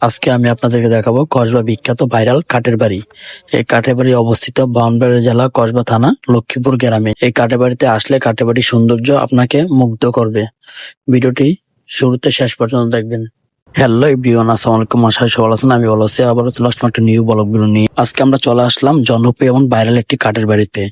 আজকে আমি আপনাদেরকে দেখাবো কসবা বিখ্যাত ভাইরাল কাঠের বাড়ি। এই কাঠের বাড়ি অবস্থিত বাউনবাড়ি জেলা কসবা থানা, লক্ষ্মীপুর গ্রামে। এই কাঠের বাড়িতে আসলে কাঠের বাড়ির সৌন্দর্য আপনাকে মুগ্ধ করবে। ভিডিওটি শুরুতে শেষ পর্যন্ত দেখবেন। হ্যালো এভরিওয়ান আসসালামু আলাইকুম আশা সবাই আছেন, আমি ভালো আছি। আবারও চলে আসলাম একটা নিউ ব্লগ ভিডিও নিয়ে। আজকে আমরা চলে আসলাম জনপ্রিয় এবং ভাইরাল একটি কাঠের বাড়িতে।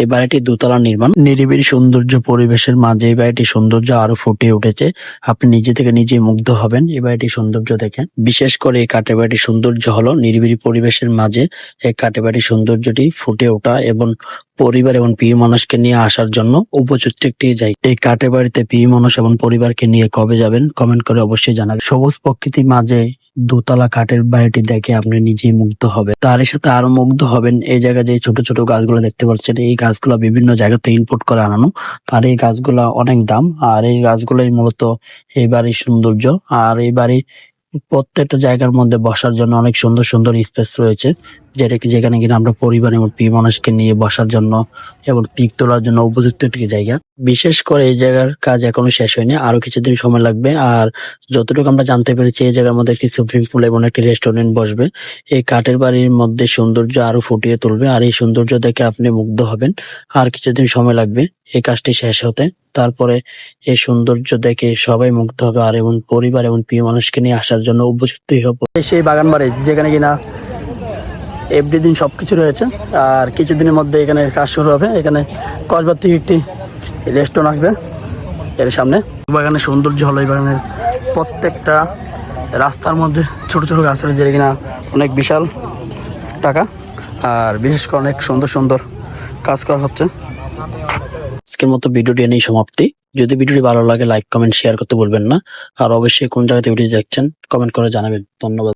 এই বাড়িটি দোতলা নির্মাণ। নিরিবিলি সৌন্দর্য পরিবেশের মাঝে এই বাড়িটির সৌন্দর্য আরও ফুটে উঠেছে। আপনি নিজে থেকে নিজে মুগ্ধ হবেন এই বাড়িটির সৌন্দর্য দেখে। বিশেষ করে এই কাঠের বাড়িটির সৌন্দর্য হলো নিরিবিলি পরিবেশের মাঝে এই কাঠের বাড়ির সৌন্দর্যটি ফুটে ওঠা এবং পরিবার এবং প্রিয় মানুষকে নিয়ে আসার জন্য উপযুক্ত একটি জায়গা। এই কাঠের বাড়িতে প্রিয় মানুষ এবং পরিবারকে নিয়ে কবে যাবেন কমেন্ট করে অবশ্যই জানাবেন। সবুজ প্রকৃতির মাঝে দোতলা কাঠের বাড়িটি দেখে আপনি নিজেই মুগ্ধ হবে তার সাথে আরও মুগ্ধ হবেন এই জায়গায় যে ছোট ছোট গাছগুলো দেখতে পাচ্ছেন। এই গাছগুলো বিভিন্ন জায়গা থেকে ইনপুট করে আনানো। আর এই গাছগুলা অনেক দাম। আর এই গাছগুলোই মূলত এই বাড়ির সৌন্দর্য। আর এই বাড়ি প্রত্যেকটা জায়গার মধ্যে বসার জন্য অনেক সুন্দর সুন্দর স্পেস রয়েছে। যেটা যেখানে কিনা আমরা পরিবার এবং প্রিয় মানুষকে নিয়ে বসার জন্য এবং পিক তোলার জন্য উপযুক্ত একটি জায়গা। বিশেষ করে এই জায়গার কাজ এখনও শেষ হয়নি আরও কিছুদিন সময় লাগবে। আর যতটুকু আমরা জানতে পেরেছি, এই জায়গার মধ্যে একটি সুইমিং পুল এবং একটি রেস্টুরেন্ট বসবে। এই কাঠের বাড়ির মধ্যে সৌন্দর্য আরও ফুটিয়ে তুলবে আর এই সৌন্দর্য দেখে আপনি মুগ্ধ হবেন। আর কিছুদিন সময় লাগবে এই কাজটি শেষ হতে। তারপরে এই সৌন্দর্য দেখে সবাই মুগ্ধ হবে আর এবং পরিবার এবং প্রিয় মানুষকে নিয়ে আসার জন্য উপযুক্তই হবে সেই বাগান বাড়ি যেখানে কিনা এভরিদিন সবকিছু রয়েছে। আর কিছুদিনের মধ্যে এখানে কাজ শুরু হবে। এখানে কসবার থেকে একটি রেস্টুরেন্ট আসবে এর সামনে। বাগানের সৌন্দর্য হলো এই বাগানের প্রত্যেকটা রাস্তার মধ্যে ছোট ছোট গাছ রয়েছে যেটা কিনা অনেক বিশাল টাকা। আর বিশেষ করে অনেক সুন্দর সুন্দর কাজ করা হচ্ছে। আজকের মতো ভিডিওটি এনেই সমাপ্তি। যদি ভিডিওটি ভালো লাগে লাইক কমেন্ট শেয়ার করতে বলবেন না। আর অবশ্যই কোন জায়গাতে ভিডিও দেখছেন কমেন্ট করে জানাবেন। ধন্যবাদ।